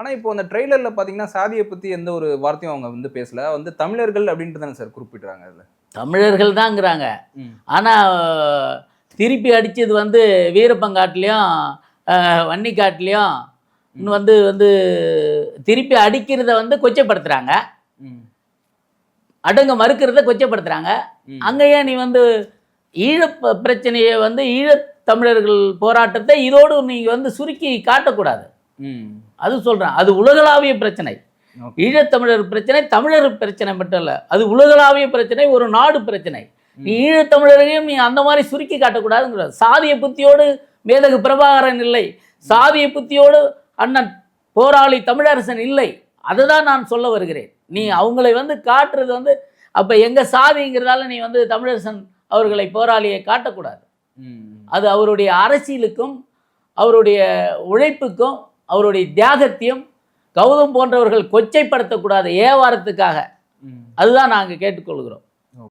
ஆனா இப்போ அந்த ட்ரெய்லர்ல பாத்தீங்கன்னா சாதியை பத்தி எந்த ஒரு வார்த்தையும் அவங்க வந்து பேசல வந்து தமிழர்கள் அப்படின்ட்டு தானே சார் குறிப்பிடுறாங்க அதுல தமிழர்கள் தாங்கிறாங்க. ஆனால் திருப்பி அடித்தது வந்து வீரப்பங்காட்டுலேயும் வன்னிக்காட்டுலேயும் இன்னும் வந்து வந்து திருப்பி அடிக்கிறத வந்து கொச்சைப்படுத்துகிறாங்க. அடங்க மறுக்கிறத கொச்சைப்படுத்துகிறாங்க. அங்கேயே நீ வந்து ஈழப் ப- பிரச்சனையை வந்து ஈழத் தமிழர்கள் போராட்டத்தை இதோடு நீங்கள் வந்து சுருக்கி காட்டக்கூடாது. அது சொல்கிறேன் அது உலகளாவிய பிரச்சனை. ஈழத்தமிழர் பிரச்சனை தமிழர் பிரச்சனை மட்டும் இல்லை. அது உலகளாவிய பிரச்சனை ஒரு நாடு பிரச்சனை. நீ ஈழத்தமிழரையும் நீ அந்த மாதிரி சுருக்கி காட்டக்கூடாதுங்கிற. சாதிய புத்தியோடு மேதகு பிரபாகரன் இல்லை. சாதிய புத்தியோடு அண்ணன் போராளி தமிழரசன் இல்லை. அதுதான் நான் சொல்ல வருகிறேன். நீ அவங்களை வந்து காட்டுறது வந்து அப்போ எங்கள் சாதிங்கிறதால நீ வந்து தமிழரசன் அவர்களை போராளியை காட்டக்கூடாது. அது அவருடைய அரசியலுக்கும் அவருடைய உழைப்புக்கும் அவருடைய தியாகத்தையும் கௌதம் போன்றவர்கள் கொச்சைப்படுத்தக்கூடாது ஏவாரத்துக்காக. அதுதான் நாங்கள் கேட்டுக்கொள்கிறோம்